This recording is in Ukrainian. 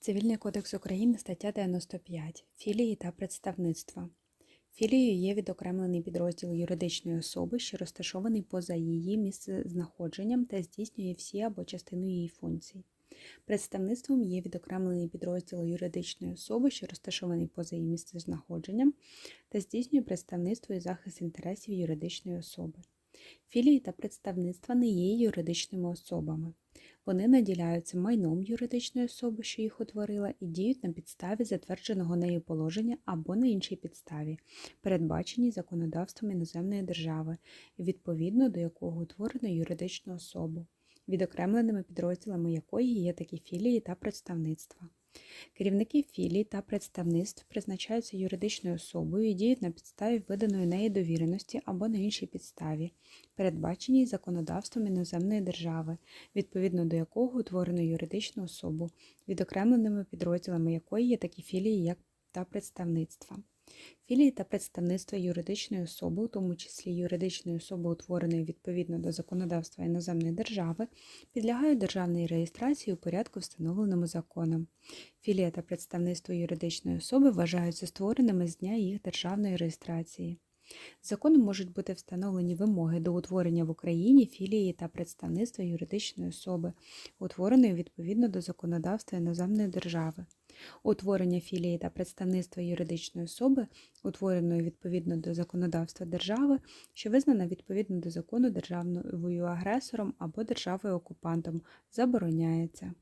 Цивільний кодекс України, стаття 95. Філії та представництва. Філією є відокремлений підрозділ юридичної особи, що розташований поза її місцезнаходженням та здійснює всі або частину її функцій. Представництвом є відокремлений підрозділ юридичної особи, що розташований поза її місцезнаходженням та здійснює представництво і захист інтересів юридичної особи. Філії та представництва не є юридичними особами. Вони наділяються майном юридичної особи, що їх утворила, і діють на підставі затвердженого нею положення або на іншій підставі, передбаченій законодавством іноземної держави, відповідно до якого утворено юридичну особу, відокремленими підрозділами якої є такі філії та представництва. Керівники філій та представництв призначаються юридичною особою і діють на підставі виданої неї довіреності або на іншій підставі, передбаченій законодавством іноземної держави, відповідно до якого утворено юридичну особу, відокремленими підрозділами якої є такі філії як та представництва. Філії та представництва юридичної особи, у тому числі юридичної особи, утвореної відповідно до законодавства іноземної держави, підлягають державній реєстрації у порядку, встановленому законом. Філія та представництво юридичної особи вважаються створеними з дня їх державної реєстрації. Законом можуть бути встановлені вимоги до утворення в Україні філії та представництва юридичної особи, утвореної відповідно до законодавства іноземної держави. Утворення філії та представництва юридичної особи, утвореної відповідно до законодавства держави, що визнана відповідно до закону державною агресором або державою окупантом, забороняється.